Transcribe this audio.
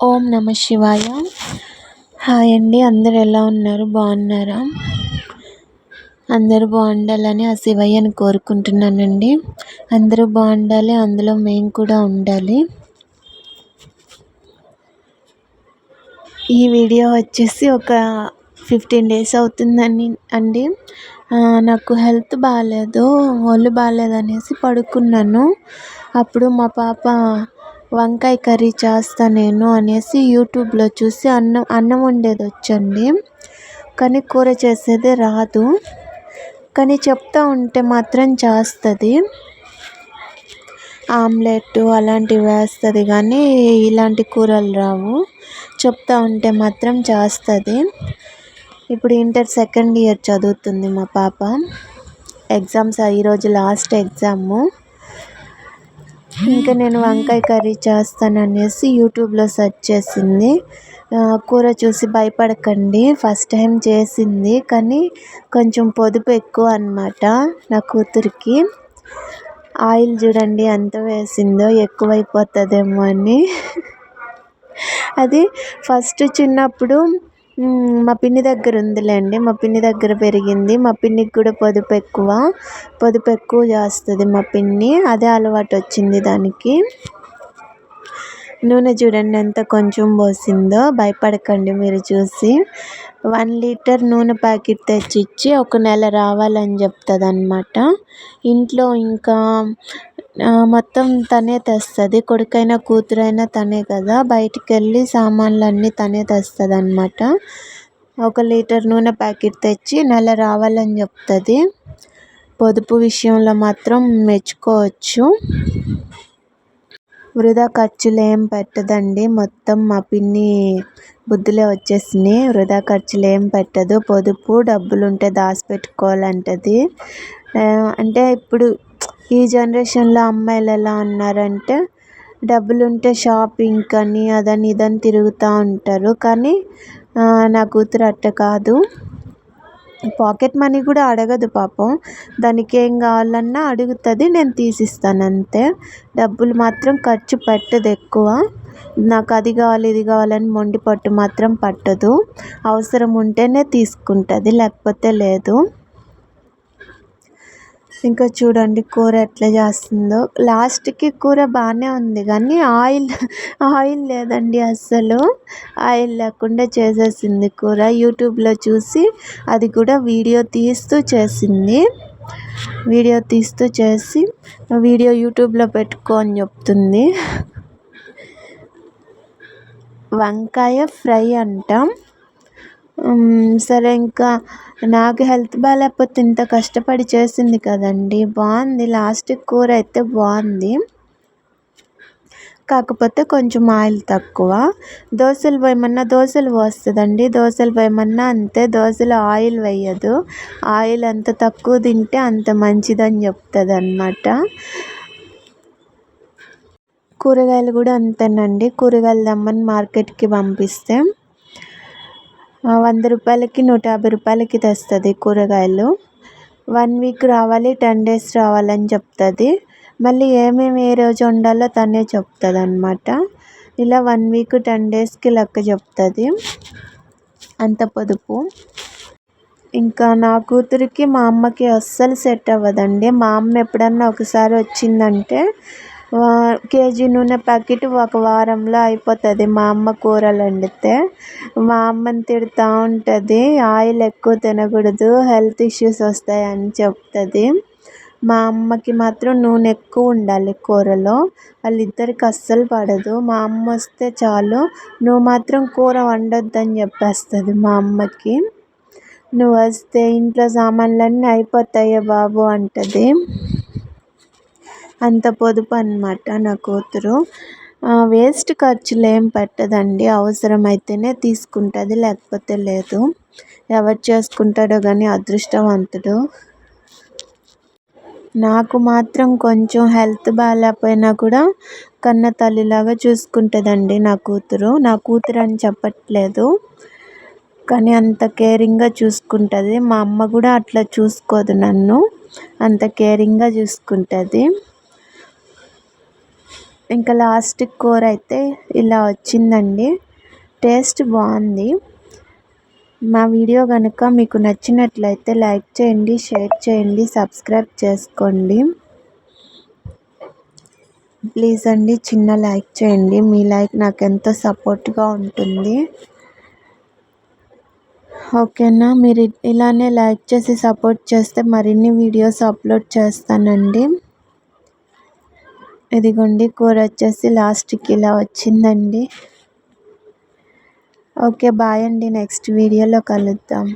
ఓం నమ శివాయ. హాయ్ అండి అందరు ఎలా ఉన్నారు? బాగున్నారా? అందరూ బాగుండాలని ఆ శివయ్యని కోరుకుంటున్నానండి. అందరూ బాగుండాలి అందులో మేము కూడా ఉండాలి. ఈ వీడియో వచ్చేసి ఒక ఫిఫ్టీన్ డేస్ అవుతుందని అండి. నాకు హెల్త్ బాగాలేదు ఒళ్ళు బాగాలేదనేసి పడుకున్నాను. అప్పుడు మా పాప వంకాయ కర్రీ చేస్తా నేను అనేసి యూట్యూబ్లో చూసి అన్నం అన్నం వండేది వచ్చండి. కానీ కూర చేసేది రాదు. కానీ చెప్తా ఉంటే మాత్రం చేస్తుంది. ఆమ్లెట్ అలాంటివి వేస్తుంది కానీ ఇలాంటి కూరలు రావు. చెప్తా ఉంటే మాత్రం చేస్తుంది. ఇప్పుడు ఇంటర్ సెకండ్ ఇయర్ చదువుతుంది మా పాప. ఎగ్జామ్స్ ఈరోజు లాస్ట్ ఎగ్జాము. ఇంకా నేను వంకాయ కర్రీ చేస్తాను అనేసి యూట్యూబ్లో సెర్చ్ చేసింది. కూర చూసి భయపడకండి. ఫస్ట్ టైం చేసింది కానీ కొంచెం పొదుపు ఎక్కువ అనమాట నా కూతురికి. ఆయిల్ చూడండి ఎంత వేసిందో ఎక్కువైపోతుందేమో అని. అది ఫస్ట్ చిన్నప్పుడు మా పిన్ని దగ్గర ఉందిలేండి. మా పిన్ని దగ్గర పెరిగింది. మా పిన్నికి కూడా పొదుపు ఎక్కువ. పొదుపు ఎక్కువ చేస్తుంది మా పిన్ని. అదే అలవాటు వచ్చింది దానికి. నూనె చూడండి ఎంత కొంచెం పోసిందో. భయపడకండి మీరు చూసి. వన్ లీటర్ నూనె ప్యాకెట్ తెచ్చి ఇచ్చి ఒక నెల రావాలని చెప్తుంది అనమాట ఇంట్లో ఇంకా మొత్తం తనే తెస్తుంది. కొడుకైనా కూతురైనా తనే కదా. బయటికి వెళ్ళి సామాన్లు అన్నీ తనే తెస్తుంది అనమాట ఒక లీటర్ నూనె ప్యాకెట్ తెచ్చి నెల రావాలని చెప్తుంది. పొదుపు విషయంలో మాత్రం మెచ్చుకోవచ్చు. వృధా ఖర్చులు ఏం పెట్టదండి. మొత్తం మా పిన్ని బుద్ధులే వచ్చేసినాయి. వృధా ఖర్చులు ఏం పెట్టదు. పొదుపు డబ్బులు ఉంటే దాచిపెట్టుకోవాలంటది అంటే ఇప్పుడు ఈ జనరేషన్లో అమ్మాయిలు ఎలా ఉన్నారంటే డబ్బులు ఉంటే షాపింగ్ అని అదని ఇదని తిరుగుతూ ఉంటారు. కానీ నా కూతురు అట్ట కాదు. పాకెట్ మనీ కూడా అడగదు పాపం. దానికి ఏం కావాలన్నా అడుగుతుంది నేను తీసిస్తాను అంతే. డబ్బులు మాత్రం ఖర్చు పెట్టదు ఎక్కువ. నాకు అది కావాలి ఇది కావాలని మొండి పట్టు మాత్రం పట్టదు. అవసరం ఉంటేనే తీసుకుంటుంది లేకపోతే లేదు. ఇంకా చూడండి కూర ఎట్లా చేస్తుందో. లాస్ట్కి కూర బాగానే ఉంది కానీ ఆయిల్ ఆయిల్ లేదండి అస్సలు. ఆయిల్ లేకుండా చేసేసింది కూర. యూట్యూబ్లో చూసి అది కూడా వీడియో తీస్తూ చేసింది. వీడియో తీస్తూ చేసి వీడియో యూట్యూబ్లో పెట్టుకో అని చెప్తుంది. వంకాయ ఫ్రై అంటాం. సరే ఇంకా నాకు హెల్త్ బాగాలేకపోతే ఇంత కష్టపడి చేసింది కదండి. బాగుంది. లాస్ట్ కూర అయితే బాగుంది. కాకపోతే కొంచెం ఆయిల్ తక్కువ. దోశలు పోయమన్నా దోశలు పోస్తుందండి. దోశలు పోయమన్నా అంతే. దోశలు ఆయిల్ వేయదు. ఆయిల్ అంత తక్కువ తింటే అంత మంచిదని చెప్తుంది అన్నమాట కూరగాయలు కూడా అంతేనండి. కూరగాయలు దమ్మని మార్కెట్కి పంపిస్తే వంద రూపాయలకి నూట యాభై రూపాయలకి తెస్తుంది కూరగాయలు. వన్ వీక్ రావాలి టెన్ డేస్ రావాలని చెప్తుంది. మళ్ళీ ఏమేమి ఏ రోజు వండాలో తనే చెప్తుంది అనమాట ఇలా వన్ వీక్ టెన్ డేస్కి లెక్క చెప్తుంది. అంత పొదుపు. ఇంకా నా కూతురికి మా అమ్మకి అస్సలు సెట్ అవ్వదండి. మా అమ్మ ఎప్పుడన్నా ఒకసారి వచ్చిందంటే కేజీ నూనె ప్యాకెట్ ఒక వారంలో అయిపోతుంది. మా అమ్మ కూరలు వండితే మా అమ్మని తిడుతూ ఉంటుంది ఆయిల్ ఎక్కువ తినకూడదు హెల్త్ ఇష్యూస్ వస్తాయని చెప్తుంది. మా అమ్మకి మాత్రం నూనె ఎక్కువ ఉండాలి కూరలో వాళ్ళిద్దరికి అస్సలు పడదు. మా అమ్మ వస్తే చాలు నువ్వు మాత్రం కూర వండొద్దని చెప్పేస్తుంది మా అమ్మకి. నువ్వు వస్తే ఇంట్లో సామాన్లన్నీ అయిపోతాయే బాబు అంటుంది. అంత పొదుపు అనమాట నా కూతురు. వేస్ట్ ఖర్చులు ఏం పెట్టదండి. అవసరమైతేనే తీసుకుంటుంది లేకపోతే లేదు. ఎవరు చేసుకుంటాడో కానీ అదృష్టవంతుడు. నాకు మాత్రం కొంచెం హెల్త్ బాగాలేకపోయినా కూడా కన్న తల్లిలాగా చూసుకుంటుందండి నా కూతురు. నా కూతురు అని చెప్పట్లేదు. కానీ అంత కేరింగ్గా చూసుకుంటుంది. మా అమ్మ కూడా అట్లా చూసుకోదు నన్ను. అంత కేరింగ్గా చూసుకుంటుంది. ఇంకా లాస్ట్ కూర అయితే ఇలా వచ్చిందండి. టేస్ట్ బాగుంది. మా వీడియో కనుక మీకు నచ్చినట్లయితే లైక్ చేయండి షేర్ చేయండి సబ్స్క్రైబ్ చేసుకోండి. ప్లీజ్ అండి చిన్న లైక్ చేయండి. మీ లైక్ నాకు ఎంతో సపోర్ట్గా ఉంటుంది. ఓకేనా? మీరు ఇలానే లైక్ చేసి సపోర్ట్ చేస్తే మరిన్ని వీడియోస్ అప్లోడ్ చేస్తానండి. ఇదిగోండి కూర వచ్చేసి లాస్ట్కి ఇలా వచ్చిందండి. ఓకే బాయ్ అండి. నెక్స్ట్ వీడియోలో కలుద్దాం.